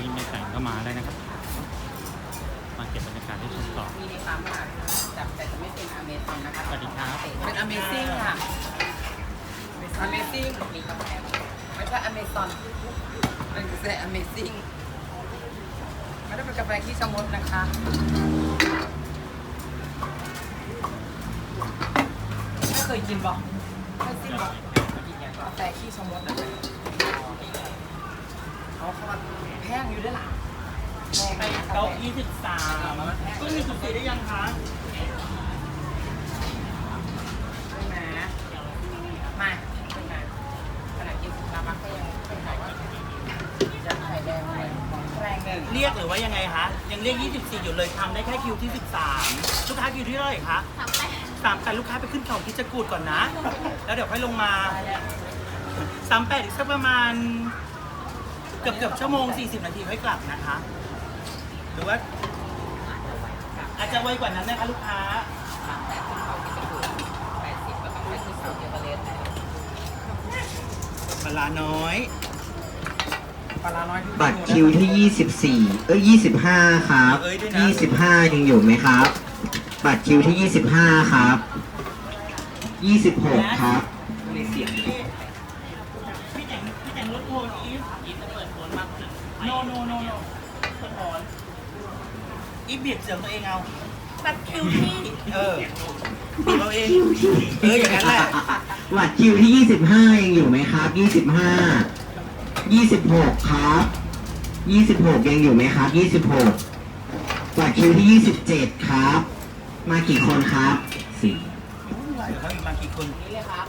นี้แม่แสงก็มาแล้วนะครับ มาเก็บบรรยากาศให้ชมต่อ มีในปั๊มค่ะแต่แต่จะไม่เป็นอเมซอนนะคะสวัสดีครับ เป็นอเมซิ่งค่ะอเมซิ่งมีกาแฟไม่ใช่อเมซอนเป็นกาแฟอเมซิ่งไม่ได้เป็นกาแฟขี้ชะมดนะคะไม่เคยกินบอกไม่ซิ่งบอกกาแฟขี้ชะมดอะไร เขาเขามาแพงอยู่ด้วยล่ะแพงไปนะเก้าแฟอี้สิบสามก็มีสุดสีได้ยังคะใช่ไหมมาเป็นไงขนาดกินสตาร์บัคก็ยังเป็นไข่จะไข่แดงเลยแรงหนึ่งเรียกหรือว่ายังไงคะ ยังเรียก 24 อยู่เลยทำได้แค่คิวที่ 13 ลูกค้าคิวที่เท่าไหร่คะสามแต่ลูกค้าไปขึ้นเขาที่จะกูดก่อนนะ แล้วเดี๋ยวค่อยลงมาสามแปดอีกสักประมาณ เกือบเกือบชั่วโมง 40 นาทีค่อยกลับนะคะ หรือว่า อาจจะไวกว่านั้นนะคะลูกค้า แต่คุณเขาที่จะถูกแปดสิบก็ต้องไปที่สูตรเดียวกันเลยปลาน้อย ปลาร้าน้อยบัตรคิวที่ 24 เอ้ย25 ครับเอ้ยด้วยนะ25 ยังอยู่ไหมครับ บัตรคิวที่ 25 ครับ 26 ครับ มีเสียง พี่แต่งพี่แต่งรถทัวร์อีฟอีฟจะเปิดโฟน มากขึ้นโนโนโนโนเปิดโฟนอีฟเบียดเสียงตัวเองเอาบัตรคิวที่เออบีบเอาเองเอออย่างนั้นแหละบัตรคิวที่ 25 ยังอยู่ไหมครับ 25 26 ครับ 26 ยังอยู่ไหมครับ 26บัตรคิวที่ 27 ครับ มากี่คนครับสี่เดี๋ยวเขาอีกมากี่คนนี่เลยครับ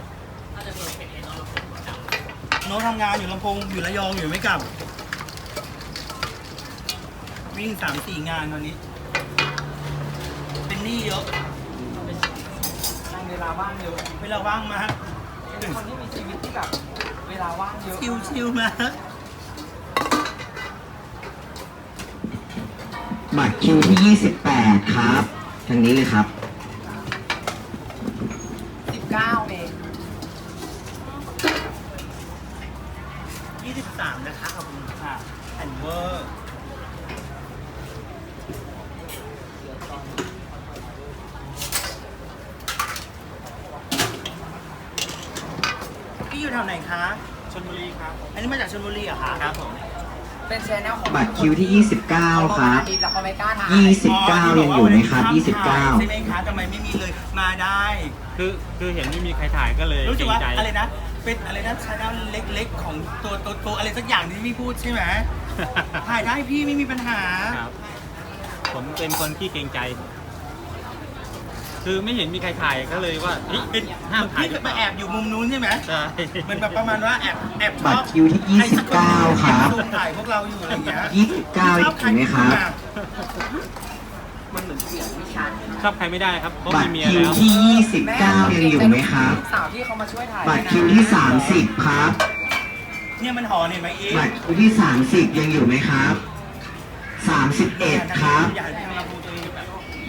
โน้ตทำงานอยู่ลำโพงอยู่ระยองอยู่ไม่กลับ วิ่งสามสี่งานวันนี้ เป็นหนี้เยอะในเวลาว่างเยอะเวลาว่างมากเป็นคนที่มีชีวิตที่แบบเวลาว่างเยอะชิวชิวๆมากบัตรคิวที่ 28 ครับ ทางนี้เลยครับ สิบเก้าเอง ยี่สิบสามนะคะขอบคุณค่ะแอนเวอร์พี่อยู่แถวไหน คะชลบุรีครับอันนี้มาจากชลบุรีเหรอคะครับผมเป็นชแนลของบัตรคิวที่ 29 ครับแล้วก็ไม่กล้าทาน29 ยังอยู่ไหมครับ ใช่29ไหมคะทำไมไม่มีเลยมาได้ คือคือเห็นไม่มีใครถ่ายก็เลยรู้เกสึรกงว่าใจ อะไรนะ เป็นอะไรนะชาแนลเล็กๆ ของตัวตัวตัวอะไรสักอย่างที่พี่พูดใช่ไหมถ่ายได้พี่ไม่มีปัญหา ครับ ผมเป็นคนขี้เกรงใจ คือไม่เห็นมีใครถ่ายก็เลยว่าเฮ้ยเป็นห้ามถ่ายพี่หรือเปมาล่าแอบอยู่มุมนู้นใช่ไหมใช่เหมือนแบบประมาณว่าแอบแอบชบัอตบรคิวที่ 29 ครับ ซูมถ่ายพวกเราอยู่อะไรอย่างเงี้ย29ยังอยู่ไหมครับมันเหมือนเสียงวิชันชอบใครไม่ได้ครับเพราะบัมีตรเมียคิวแล้วที่ 29 ยังอยู่ไหมครับ สาวที่เขามาช่วยถ่ายบัตรคิวที่ 30 ครับ เนี่ยมันหอเห็นไหมอีฟบัตรคิวที่ 30 ยังอยู่ไหมครับ 31 ครับ อย่าให้พี่ทำลำโพงตัวเองแบบ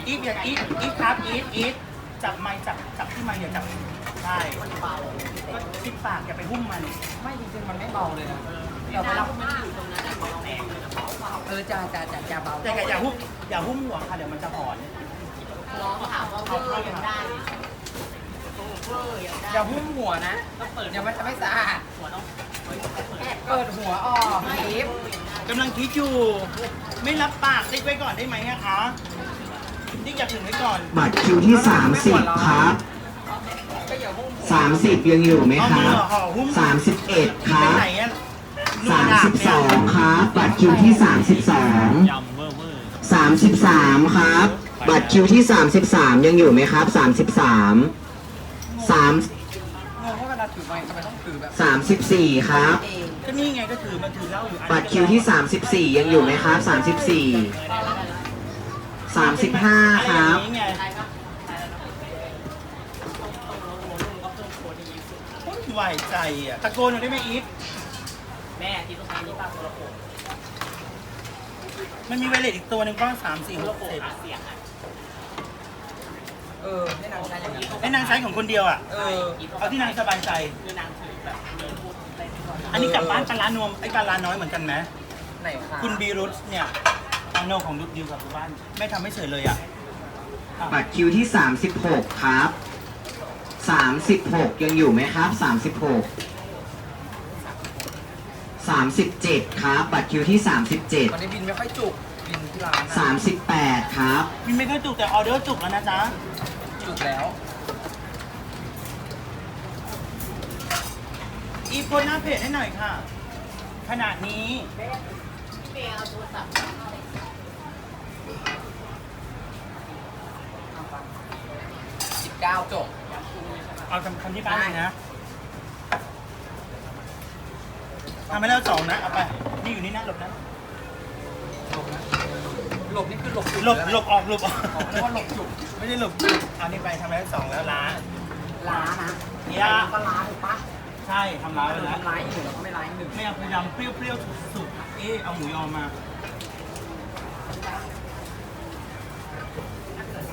อีฟอย่าอีฟอีฟครับอีฟอีฟจับไม้จับจับที่ไม้อย่าจับใช่ก็ชิดปากอย่าไปหุ้มมัน ไม่จริงๆมันไม่เบาเลยนะเดี๋ยวเวลาเออจะจะจะจะเบาแต่อย่าหุ้มอย่าหุ้มหัวค่ะเดี๋ยวมันจะหอนอย่าหุ้มหัวนะเดี๋ยวมันจะไม่สะอาดเปิดหัวออกอีฟกำลังคิดอยู่ ไม่รับปากติ๊กไว้ก่อนได้ไหมอะคะ ติ๊กอยากถึงไว้ก่อนบัตรคิวที่ 30 ครับก็อย่าหุ้มหัว30 ยังอยู่ไหมเอาคมืรัอบห่อหุ้ม31คไปรับ ไหนอะลูกดาบเนี่ย32 ครับ บัตรคิวที่ 32ยำเวอร์เวอร์33 ครับ บัตรคิวที่ 33 ยังอยู่ไหมครับ 33 3งงว่าเวลาถือไม้ทำไมต้องถือแบบ34 ครับเองก็นี่ไงก็ถือมันถือเหล้าอยู่อันบัตรคิวที่ 34 ยังอยู่ไหมครับ 34 35ครับอะไรอย่างนี้ไงโอ๊ยไหวใจอะ ตะโกนหน่อยได้ไหมอีฟแม่ที่ต้องใช้นี่ป้าโทรโขงมันมีไวเลสอีกตัวหนึ่งก็สามสี่หกเจ็ดเออให้นางใช้อย่างนี้ไอ้นางใช้ของคนเดียวอะ เออ เอาที่นางสบายใจอันนี้กลับบ้านปลาร้านวมไอ้ปลาร้าน้อยเหมือนกันไหมไหนคะคุณบีรุสเนี่ยเอา โนของดุดดิวกับทุกบ้าน ไม่ทำให้เฉยเลยอะอะบัตรคิวที่ 36 ครับ 36 ยังอยู่ไหมครับ 36 37 ครับ บัตรคิวที่ตอนนี้บินไม่ค่อยจุกบินที่ร้านนะ37 38 ครับมีไม่ค่อยจุกแต่ออเดอร์จุกแล้วนะจ๊ะจุกแล้ว อีโพสหน้าเพจให้หน่อยค่ะ ขนาดนี้สิบเก้าจบเอาทำคำที่บ้านเลยนะทำไปแล้วสองนะ เอาไป นี่อยู่นี่นะหลบนะ หลบนี่คือหลบจุกหลบแล้วนะหลบออกหลบออกอ๋อเรียกว่าหลบจุกไม่ได้หลบเอานี่ไปทำไปแล้วสองแล้วล้า ล้านะย่าก็ล้าถูกปะใช่ทำร้ายไปเราแล้วทำร้ายอีกหนึ่งเราก็ไม่ร้ายอีกหนึ่งไม่เอาพยายามเปรี้ยวๆสุดๆเอ๊ะเอาหมูยอมา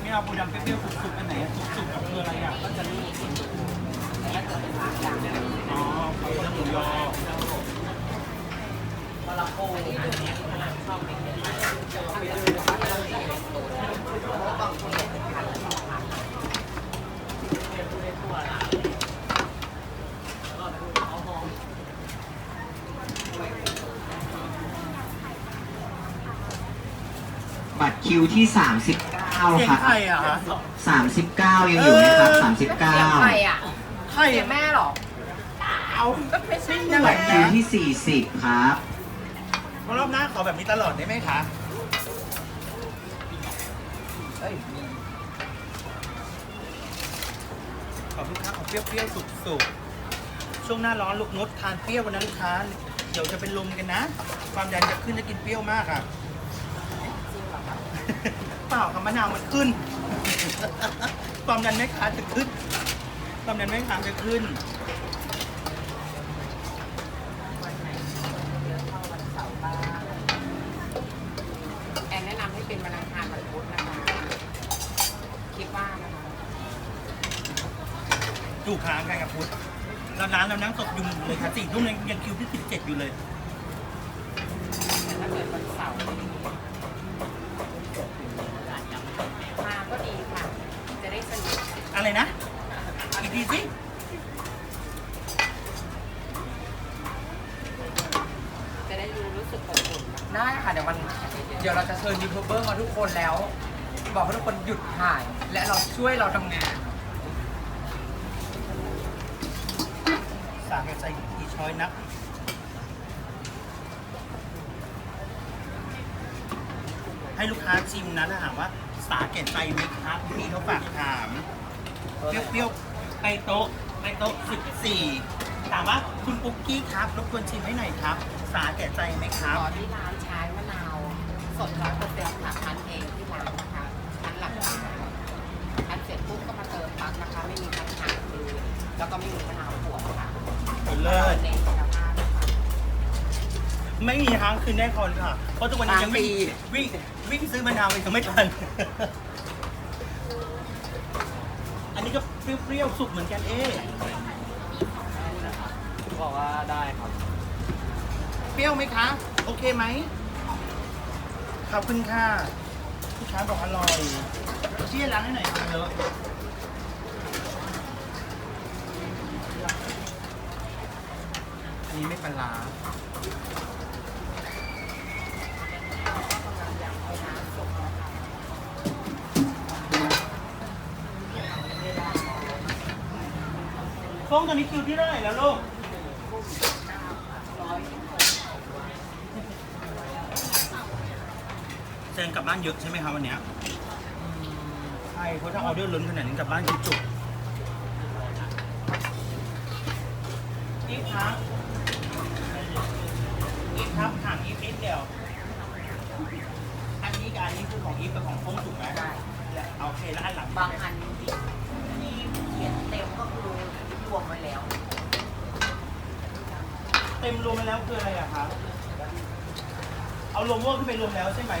ไม่ เอาพยายามเปรี้ยวๆสุดๆอันไหนสุดๆคืออะไรอะก็จะนี่แต่ถ้าเกิดเป็นร้านดังเนี่ยอ๋อเอาแล้วหมูยอปลาโคนี่อันเนี้ยขนาดชอบไม่เห็นถ้าเกิดเป็นร้านเราเอะบางคนเนี่ย เป็นพันสองพันบัตรคิวที่39เสียคงรับใครอะฮะ39ยังอยู่ไหมครับเสียงใคร39อะใครเสียงแม่เหรอเอาก็ไม่ใช่นั่นแหบัละตรคิวที่40ครับเพราะรอบหน้าขอแบบนี้ตลอดได้ไหมคะเอ้ยมีขอลูกค้าเอาเปรี้ยวๆสุกๆ ช่วงหน้าร้อนลูกงดทานเปรี้ยวกันนะลูกค้า เดี๋ยวจะเป็นลมกันนะ ความดันจะขึ้นจะกินเปรี้ยวมากอะ เปล่าค่ะมะนาวมันขึ้น ความดันแม่ค้าจะขึ้น ความดันแม่ค้าจะขึ้น แอนแนะนำให้เป็นวันอังคารวันพุธนะคะ คิดว่านะคะถูกค้างกันกับพุทธแล้วร้านเรานั่งสดยุงอยู่เลยค่ะสี่ทุ่มยังยังคิวที่สิบเจ็ดอยู่เลย แต่ถ้าเกิดวันเสาร์มาก็ดีค่ะ จะได้สนุก อะไรนะ อีกทีสิ จะได้รู้รู้สึกอบอุ่น ได้ค่ะ เดี๋ยววันเดี๋ยวเราจะเชิญยูทูบเบอร์มาทุกคนแล้ว บอกให้ทุกคนหยุดถ่าย และเราช่วยเราทำงาน สากแก่ใจอีช้อยนัก ให้ลูกค้าชิมนะถ้าถามว่า สาแก่ใจไหมครับพี่เขาฝากถาม เปรี้ยวๆไปโต๊ะไปโต๊ะสิบสี่ถามว่าคุณปุ๊กกี้ครับรบกวนชิมให้หน่อยครับ สาแก่ใจไหมคขรับอที่ร้านใช้มะนาว สดร้อยเปอร์เซ็นต์ค่ะคั้นเองที่ร้านนะคะคั้นหลักการคั้นเสร็จปุ๊บก็มาเติมปั๊บนะคะ ไม่มีคั้นหักคือแล้วก็ไม่มีมะนาวขวดค่ะเลิศ เน้นคุณภาพนะคะ ไม่มีทางคืนแน่นอนค่ะ เพราะทุกวันนี้ยังวิ่งบางปี วิ่งวิ่งซื้อมะนาวยังไม่ทัน อันนี้ก็เปรี้ยวๆสุกเหมือนกันเอ๊ะบอกว่าได้ครับ เปรี้ยวไหมคะ โอเคไหม ขอบคุณค่ะลูกค้าบอกอร่อยเชี้ร้านให้หน่อยเยอะอันนี้ไม่ปลาร้าโค้งตอนนี้คิวที่เท่าไหร่แล้วลูก เจ นกลับบ้านเยอะใช่ไหมครับวันเนี้ยใช่เพราะถ้าออเดอร์ล้นขนาดนี้กลับบ้านคือจุกอีฟครับอีฟครับถามอีฟนิดเดียว อันนี้กับอันนี้คือของอีฟกับของโค้งถูกไหมได้และโอเคแล้วอันหลังบางอันที่เขียนเต็มก็คือรวมไว้แล้ว เต็มรวมไปแล้วคืออะไรอะครับ เอารวมว่าขึ้นไปรวมแล้วใช่ไหม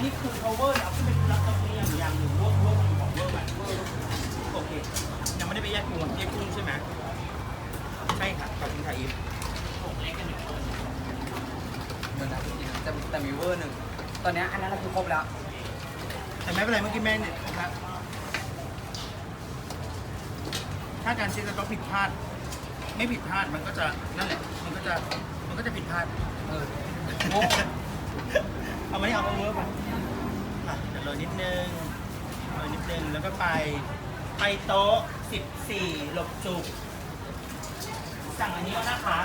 นนี้คือ cover เนี่ยเอาขึ้นไปรับตรงนี้อย่างอย่างหนึ่งรวบรวบของเวอร์แบบโอเค ยังไม่ได้ไปแยกกุ้งแยกกุ้งใช่ไหมใช่ค่ะขอบคุณค่ะอีฟ เดี๋ยวนะจะแต่มีเวอร์หนึ่ง ต อนนี้อันนั้นเราคือครบแล้ว แต่ไม่เป็นไรเมื่อกี้แม่เนี่ยนะครับ ถ้าการเช็คสต็อกผิดพลาด ไม่ผิดพลาดมันก็จะนั่นแหละ มันก็จะมันก็จะผิดพลาด เออโอ้เอามานี่เอามาเมื่อก่อนอะเดี๋ยวเลยนิดนึงเลยนิดนึงแล้วก็ไป ไปโต๊ะ 14 หลบจุก สั่งอันนี้แล้วนะคะ